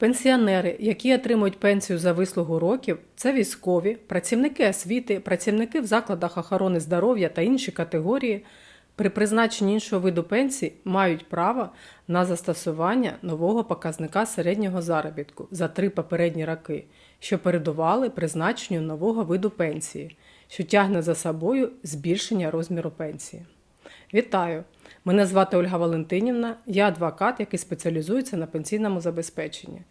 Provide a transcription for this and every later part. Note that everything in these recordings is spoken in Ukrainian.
Пенсіонери, які отримують пенсію за вислугу років, це військові, працівники освіти, працівники в закладах охорони здоров'я та інші категорії, при призначенні іншого виду пенсії мають право на застосування нового показника середнього заробітку за три попередні роки, що передували призначенню нового виду пенсії, що тягне за собою збільшення розміру пенсії. Вітаю! Мене звати Ольга Валентинівна, я адвокат, який спеціалізується на пенсійному забезпеченні.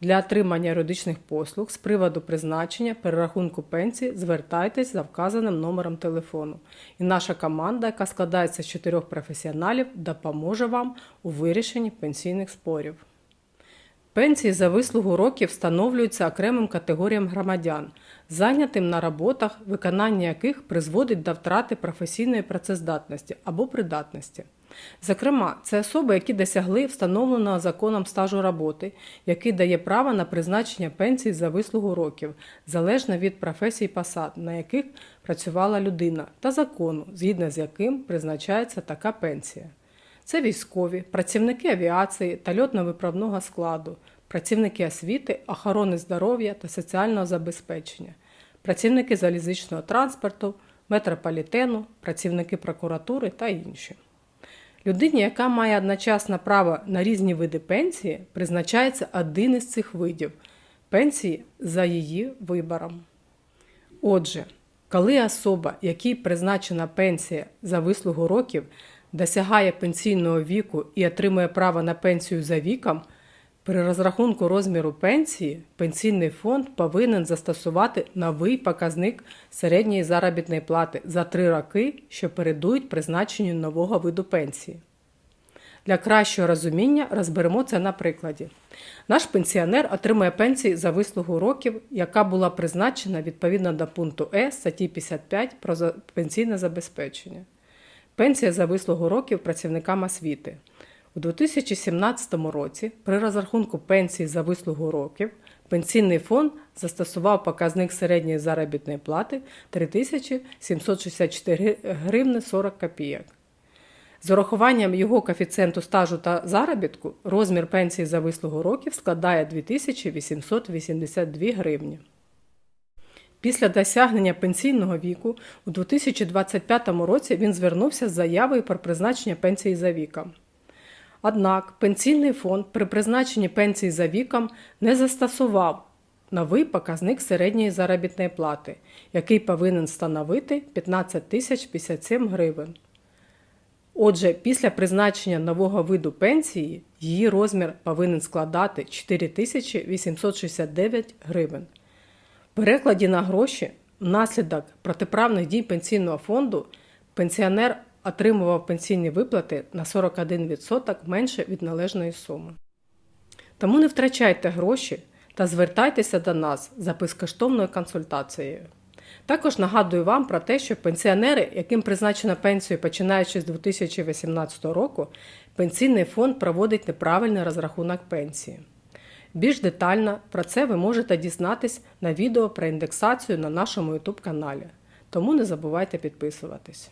Для отримання юридичних послуг з приводу призначення перерахунку пенсії звертайтесь за вказаним номером телефону. І наша команда, яка складається з чотирьох професіоналів, допоможе вам у вирішенні пенсійних спорів. Пенсії за вислугу років встановлюються окремим категоріям громадян, зайнятим на роботах, виконання яких призводить до втрати професійної працездатності або придатності. Зокрема, це особи, які досягли встановленого законом стажу роботи, який дає право на призначення пенсії за вислугу років, залежно від професій посад, на яких працювала людина, та закону, згідно з яким призначається така пенсія. Це військові, працівники авіації та льотно-виправного складу, працівники освіти, охорони здоров'я та соціального забезпечення, працівники залізничного транспорту, метрополітену, працівники прокуратури та інші. Людині, яка має одночасно право на різні види пенсії, призначається один із цих видів пенсії за її вибором. Отже, коли особа, якій призначена пенсія за вислугу років, досягає пенсійного віку і отримує право на пенсію за віком, при розрахунку розміру пенсії пенсійний фонд повинен застосувати новий показник середньої заробітної плати за три роки, що передують призначенню нового виду пенсії. Для кращого розуміння розберемо це на прикладі. Наш пенсіонер отримує пенсію за вислугу років, яка була призначена відповідно до пункту Е статті 55 про пенсійне забезпечення. Пенсія за вислугу років працівникам освіти. У 2017 році при розрахунку пенсії за вислугу років пенсійний фонд застосував показник середньої заробітної плати 3764 гривни 40 копійок. З урахуванням його коефіцієнту стажу та заробітку розмір пенсії за вислугу років складає 2882 гривні. Після досягнення пенсійного віку у 2025 році він звернувся з заявою про призначення пенсії за віком. Однак пенсійний фонд при призначенні пенсії за віком не застосував новий показник середньої заробітної плати, який повинен становити 15 тисяч 57 гривень. Отже, після призначення нового виду пенсії її розмір повинен складати 4869 гривень. Перекладі на гроші внаслідок протиправних дій пенсійного фонду пенсіонер отримував пенсійні виплати на 41% менше від належної суми. Тому не втрачайте гроші та звертайтеся до нас за безкоштовною консультацією. Також нагадую вам про те, що пенсіонери, яким призначено пенсію починаючи з 2018 року, пенсійний фонд проводить неправильний розрахунок пенсії. Більш детально про це ви можете дізнатись на відео про індексацію на нашому YouTube каналі. Тому не забувайте підписуватись.